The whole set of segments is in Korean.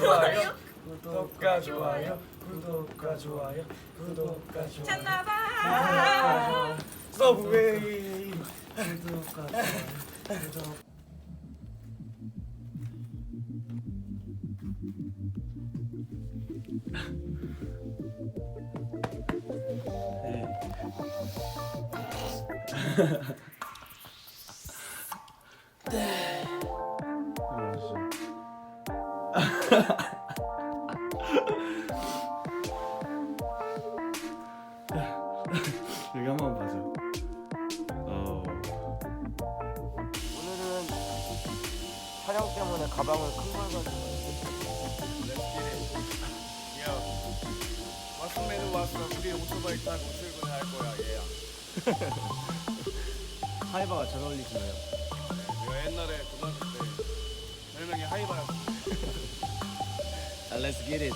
좋아요. 구독과 좋아요. 구독과 좋아요. 구독과 좋아요. 찾나봐. 서브웨이 구독과 좋아요. 구독 여기 한 번 봐줘. 어. 오늘은 촬영 때문에 가방을 큰 걸 가지고 매는 왔어. 우리 오토바이 타고 출근할 거야 얘야. 하이바가 잘 어울리시나요? 내가 옛날에 고등학교 때 별명이 하이바였어. 아, Let's get it.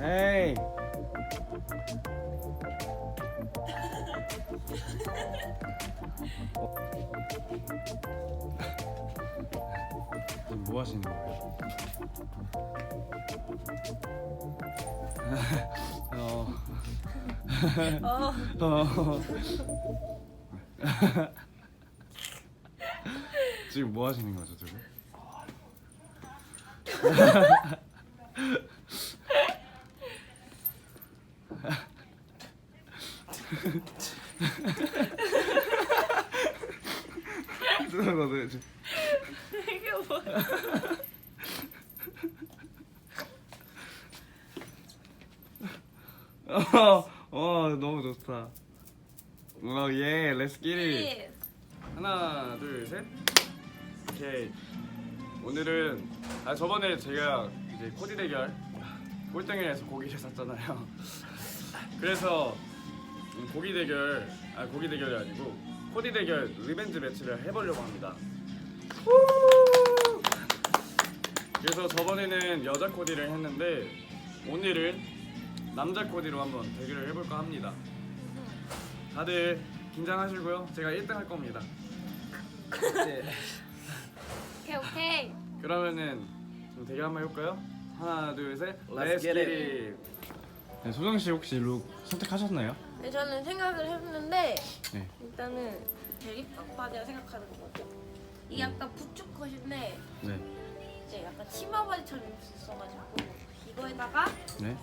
에이. 지금 뭐 하시는 거예요? 어. 어, 어. 지금 뭐 하시는 거죠, 지금? 죄송합니다. 지금. 이게 뭐야? 어, 어, 너무 좋다. 어, 예, 렛츠 기릿. 예. 하나, 둘, 셋. 오케이. 오늘은 아 저번에 제가 이제 코디 대결 꼴등에서 고기를 샀잖아요. 그래서 음, 고기 대결 아 고기 대결이 아니고 코디 대결 리벤지 매치를 해보려고 합니다. 그래서 저번에는 여자 코디를 했는데 오늘은 남자 코디로 한번 대결을 해볼까 합니다. 다들 긴장하시고요. 제가 1등 할 겁니다. 오케이 오케이. 그러면은 좀 대결 한번 해볼까요? 하나, 둘, 셋. Let's get it. 네, 소정 씨 혹시 룩 선택하셨나요? 네, 저는 생각을 해봤는데 네. 일단은 대립각 바지라 생각하는 거죠. 이게 약간 부축 컷인데 네. 이제 약간 치마 바지처럼 입을 수 있어가지고 이거에다가 네.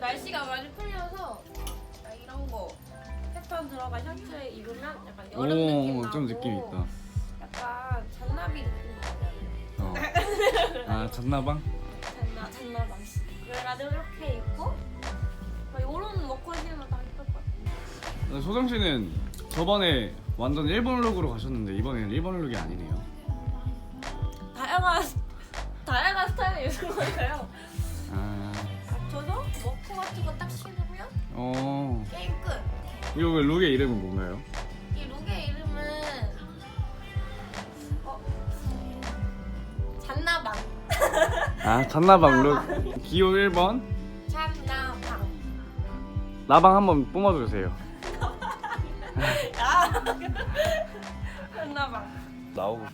날씨가 많이 풀려서 아, 이런 거 패턴 들어간 셔츠 입으면 약간 여름 느낌 오, 나고 좀 느낌 있다. 잔나비 느낌. 어. 아, 잣나방? 잔나 잔나방. 그래가지고 이렇게 입고 이런 워커시면 다 예쁠 것 같아요. 네, 소정 씨는 저번에 완전 일본 룩으로 가셨는데 이번에는 일본 룩이 아니네요. 다양한 다양한 스타일의 예술가니까요. 아, 저도 워커 같은 거 딱 신으면 어. 게임 끝. 이거 그 룩의 이름은 뭔가요? 아, 잣나방 룩. 기호 1번. 잔나방. 나방 한번 뿜어주세요. 야. 잔나방. 나오고.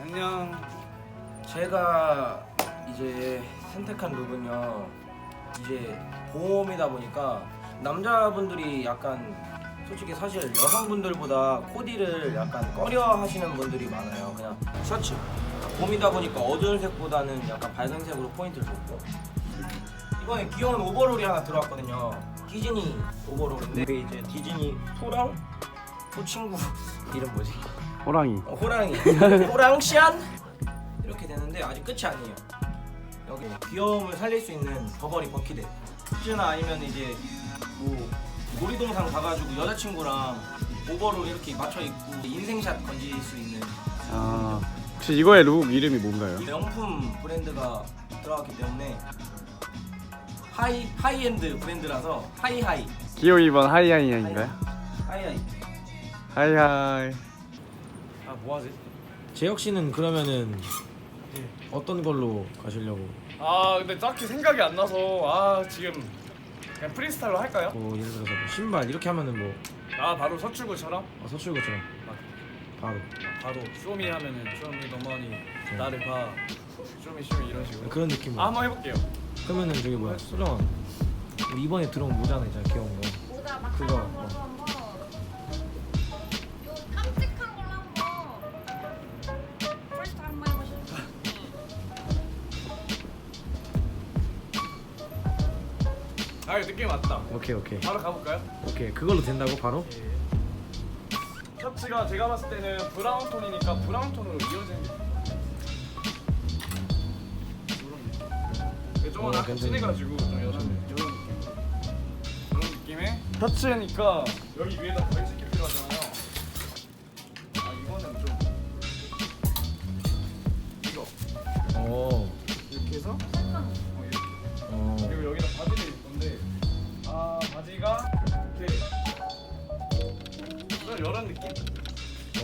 안녕. 제가 이제 선택한 룩은요 이제 봄이다 보니까 남자분들이 약간 솔직히 사실 여성분들보다 코디를 약간 꺼려 하시는 분들이 많아요 그냥 셔츠 봄이다 보니까 어두운 색보다는 약간 밝은 색으로 포인트를 줬고. 이번에 귀여운 오버롤이 하나 들어왔거든요. 디즈니 오버롤인데 이게 이제 디즈니 소랑? 소 친구? 이름 뭐지? 호랑이. 어, 호랑이. 호랑시안? 근데 아직 끝이 아니에요. 여기 귀여움을 살릴 수 있는 버버리 버킷에. 슈즈나 아니면 이제 뭐 놀이동산 가가지고 여자친구랑 오버롤 이렇게 맞춰 입고 인생샷 건질 수 있는 아 혹시 이거의 룩 이름이 뭔가요? 명품 브랜드가 들어갔기 때문에 하이 하이엔드 브랜드라서 하이하이 기호 2번 하이하이인가요? 하이하이. 하이하이 아 뭐하지? 재혁 씨는 그러면은 어떤 걸로 가시려고? 아 근데 딱히 생각이 안 나서 아 지금 그냥 프리스타일로 할까요? 뭐 예를 들어서 뭐 신발 이렇게 하면은 뭐 아 바로 서출구처럼 어, 서출구처럼 바로 바로 쇼미 하면은 쇼미 너머니 나를 봐 쇼미 쇼미 이런 식으로 그런 느낌으로. 아 한번 해볼게요 그러면은 저기 뭐야 수정아 우리 이번에 들어온 모자는 있잖아 귀여운 거. 모자 막 그거, 하는 걸로 어. 한번 요 깜찍한 걸로 한번 프리스타일 한번 해보실까요? 아 이거 느낌 왔다 오케이 오케이 바로 가볼까요? 오케이 그걸로 된다고 바로? 셔츠가 제가 봤을 때는 브라운 톤이니까 브라운 톤으로 이어지는 게 이게 좀 어, 아까 괜찮네. 진해가지고 좀 이런 이런 느낌 그런 느낌의 셔츠니까 여기 위에다 벌집기 필요하잖아요. 아 이거는 좀 이거. 어. 이렇게 해서? 어, 이렇게. 어. 그리고 여기다 바지를 입을 건데 아 바지가 이렇게 좀 이런 느낌?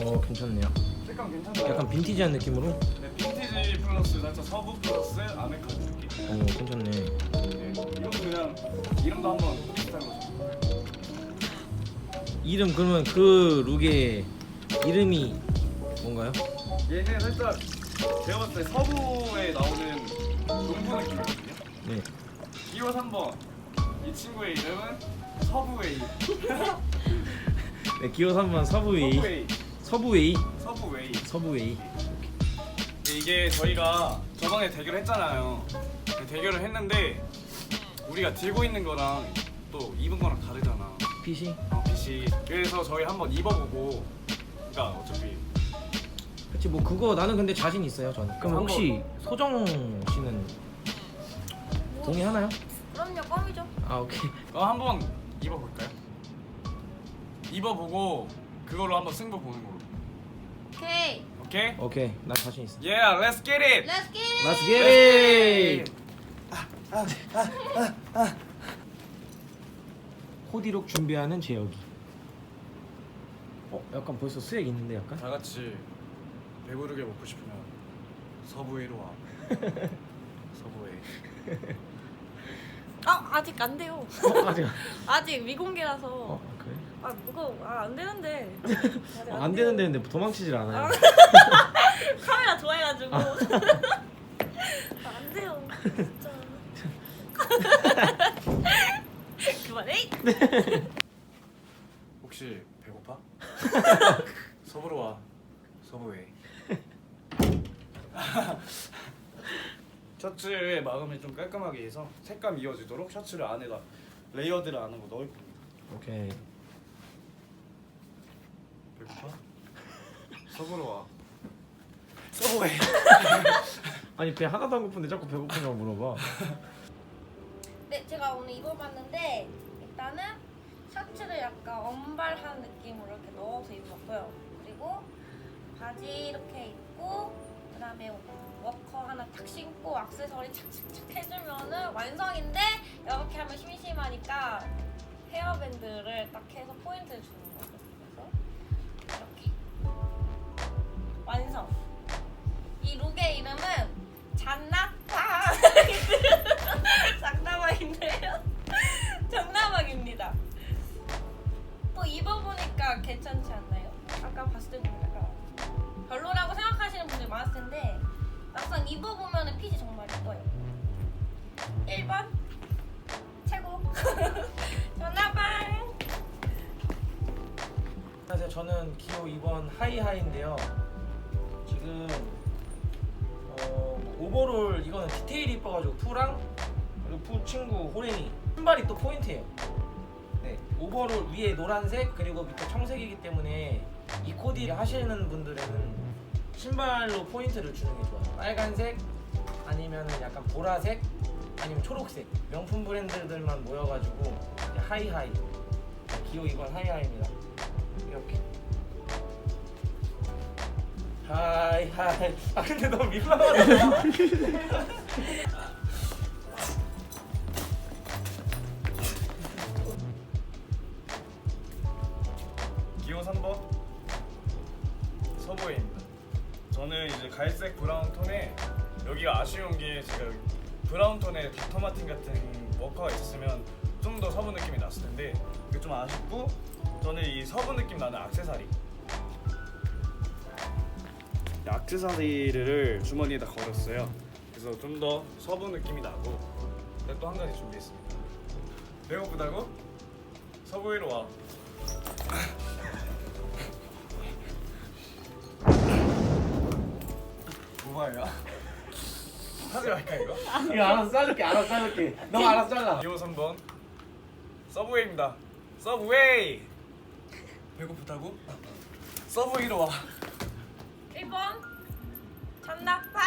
어 괜찮네요. 색감 괜찮아요 약간 빈티지한 느낌으로? 네, 빈티지 플러스 살짝 서부 플러스 아메카드 느낌. 어 괜찮네. 네, 이건 그냥 이름도 한번 비슷한 거죠. 이름 그러면 그 룩의 이름이 뭔가요? 얘는 살짝 제가 봤을 때 서부에 나오는 농부 느낌이거든요. 네. 기호 3번 이 친구의 이름은 서부웨이. 네 기호 3번 서부웨이. 서부웨이. 서부웨이. 서부웨이. 서부웨이. 네, 이게 저희가 저번에 대결을 했잖아요. 네, 대결을 했는데 우리가 들고 있는 거랑 또 입은 거랑 다르잖아. PC? 어, 빛이. 그래서 저희 한번 입어보고. 그러니까 어차피 그치 뭐 그거 나는 근데 자신 있어요 전. 그럼 한번- 혹시 소정 씨는 동의하나요? 그럼요 껌이죠 아 오케이. 어, 한번 입어볼까요? 입어보고 그걸로 한번 승부 보는 걸로. 오케이 오케이? 오케이 나 자신 있어. Yeah, let's get it. 렛츠 기 Let's get it. 코디룩 준비하는 재혁이. 어 약간 벌써 스웩 있는데 약간? 다 같이 배부르게 먹고 싶으면 서부웨이로 와. 서부웨이. 아 아직 안 돼요 어 아직 아직 미공개라서 어? 아 그거 아, 안 되는데 아직 어, 안 되는데 근데 도망치질 않아요. 카메라 좋아해가지고 아, 안 돼요 진짜 그만해 혹시 배고파? 서부로 와. 서부웨이. 셔츠의 마감을 좀 깔끔하게 해서 색감 이어지도록 셔츠를 안에다 레이어드를 안 하고 넣을 겁니다. 오케이. 배고파? 서부로 와. 서부웨이. 아니 배 하나도 안 고픈데 자꾸 배고프냐고 물어봐. 네 제가 오늘 입어봤는데 일단은 셔츠를 약간 언발한 느낌으로 이렇게 넣어서 입었고요 그리고 바지 이렇게 입고 그 다음에 워커 하나 탁 신고 액세서리 착착착 해주면은 완성인데 이렇게 하면 심심하니까 헤어밴드를 딱 해서 포인트를 주는 거죠 완성. 이 룩의 이름은 잔나파. 장나방인데요? 장나방입니다. 또 입어보니까 괜찮지 않나요? 아까 봤을 때 보니까 약간 별로라고 생각하시는 분들 많았을 텐데 막상 입어보면 핏이 정말 예뻐요. 1번. 최고. 장나방 안녕하세요. 저는 기호 2번 하이하이인데요. 지금 어, 뭐 오버롤 이거는 디테일이 이뻐가지고 푸랑 그리고 푸 친구 호랭이 신발이 또 포인트예요. 네, 오버롤 위에 노란색 그리고 밑에 청색이기 때문에 이 코디 하시는 분들에는 신발로 포인트를 주는 게 좋아요. 빨간색 아니면은 약간 보라색 아니면 초록색 명품 브랜드들만 모여가지고 하이하이 기호 2번 하이하이입니다. 이렇게 하이 하이 아 근데 너무 민망하다. 기호 3번 서브웨이입니다. 저는 이제 갈색 브라운 톤에 여기가 아쉬운 게 제가 브라운 톤에 닥터 마틴 같은 워커가 있었으면 좀 더 서브 느낌이 났을 텐데 그게 좀 아쉽고 저는 이 서브 느낌 나는 악세사리 이 악세사리를 주머니에다 걸었어요. 그래서 좀 더 서브 느낌이 나고 또 한 가지 준비했습니다. 배고프다고? 서브웨이로 와. 뭐예요? 하지 말까 이거? 이거 알아서 자를게 알아서 자를게 너 알아서 잘라 2호 3번 서브웨이입니다 서브웨이 배고프다고? 서브웨이로 와 1번. 전나파.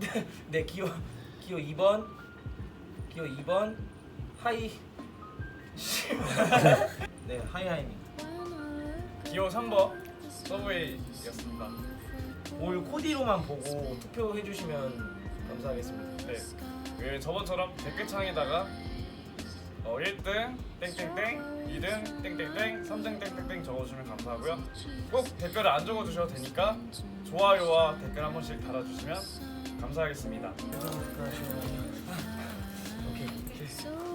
네 기호 기호 2번. 기호 2번. 하이. 네 하이하이입니다 기호 3번. 서브웨이였습니다. 오늘 코디로만 보고 투표해 주시면 감사하겠습니다. 네. 그 저번처럼 댓글창에다가 어, 1등 땡땡땡 2등 땡땡땡 3등 땡땡땡 적어주시면 감사하고요. 꼭 댓글을 안 적어주셔도 되니까 좋아요와 댓글 한 번씩 달아주시면 감사하겠습니다. 오케이